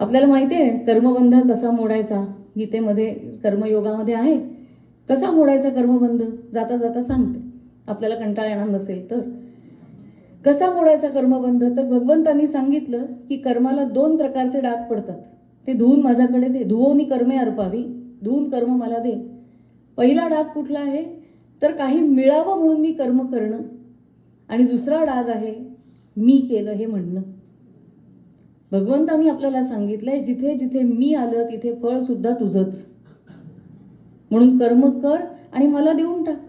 आपल्याला माहिती आहे कर्मबंध कसा मोडायचा? गीतेमध्ये कर्मयोगामध्ये आहे. कसा मोडायचा कर्मबंध? जाता जाता सांगते. आपल्याला कंटाळा येणार नसेल तर. कसा मोडायचा कर्मबंध? तर भगवंतांनी सांगितलं की कर्माला दोन प्रकारचे डाग पडतात. ते धुवून माझ्याकडे दे. धुवोनी कर्मे अर्पावी. धुवून कर्म मला दे. पहिला डाग कुठला आहे? तर काही मिळावं म्हणून मी कर्म करणं. आणि दुसरा डाग आहे मी केलं हे म्हणणं. भगवंतांनी आपल्याला सांगितलंय जिथे जिथे मी आलं तिथे फळ सुद्धा तुझंच. म्हणून कर्म कर आणि मला देऊन टाक.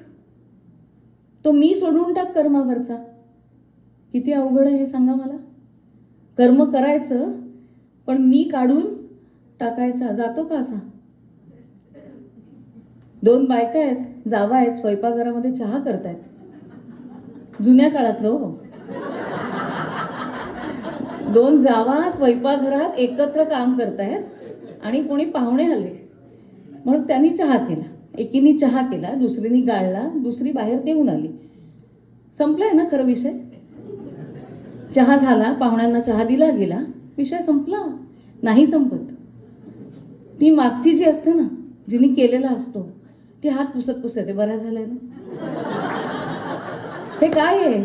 तो मी सोडून टाक कर्मावरचा. किती अवघड आहे हे सांगा मला. कर्म करायचं पण मी काढून टाकायचा. जातो का असा? दोन बायका आहेत जावा आहेत स्वयंपाकघरामध्ये चहा करतायत. जुन्या काळातलं हो. दोन जावा स्वयंपाकघरात एकत्र काम करतायत आणि कोणी पाहुणे आले. म्हणून त्यांनी चहा केला. एकीने चहा केला दुसरीने गाळला दुसरी बाहेर देऊन आली. संपलाय ना खरं विषय? चहा झाला पाहुण्यांना चहा दिला गेला. विषय संपला. नाही संपत. ती मागची जी असते ना जिने केलेला असतो ती हात पुसत पुसत आहे. बऱ्या झालंय ना? हे काय आहे?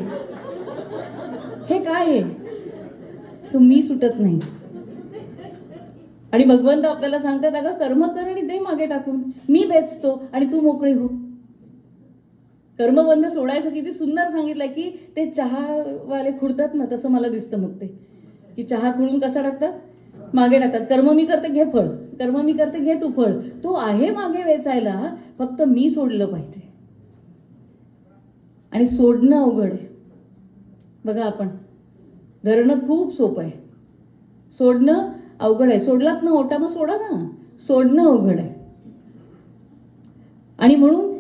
हे काय आहे? तुम्ही मी सुटत नाही. आणि भगवंत आपल्याला सांगतात अगं कर्म कर आणि दे मागे टाकून. मी बेचतो आणि तू मोकळी हो. कर्मबंध सोडायचं किती सुंदर सांगितलंय की ते चहावाले खुडतात ना तसं मला दिसतं मग ते. की चहा खुडून कसा टाकतात? मागे टाकतात. कर्म मी करते घे फळ. कर्म मी करते घे तू फळ. तो आहे मागे वेचायला फक्त मी सोडलं पाहिजे. आणि सोडणं अवघड आहे. बघा आपण. धरणं खूप सोपं आहे. सोडणं अवघड आहे. सोडलात ना ओटा मग सोडा ना. सोडणं अवघड आहे. आणि म्हणून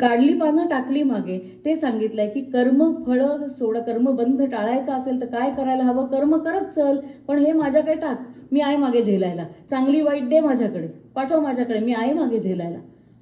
काढली पानं टाकली मागे. ते सांगितलंय की कर्म फळं सोड कर्म बंध टाळायचं असेल तर काय करायला हवं? कर्म करत चल पण हे माझ्याकडे टाक. मी आहे मागे झेलायला. चांगली वाईट दे माझ्याकडे. पाठव माझ्याकडे. मी आहे मागे झेलायला.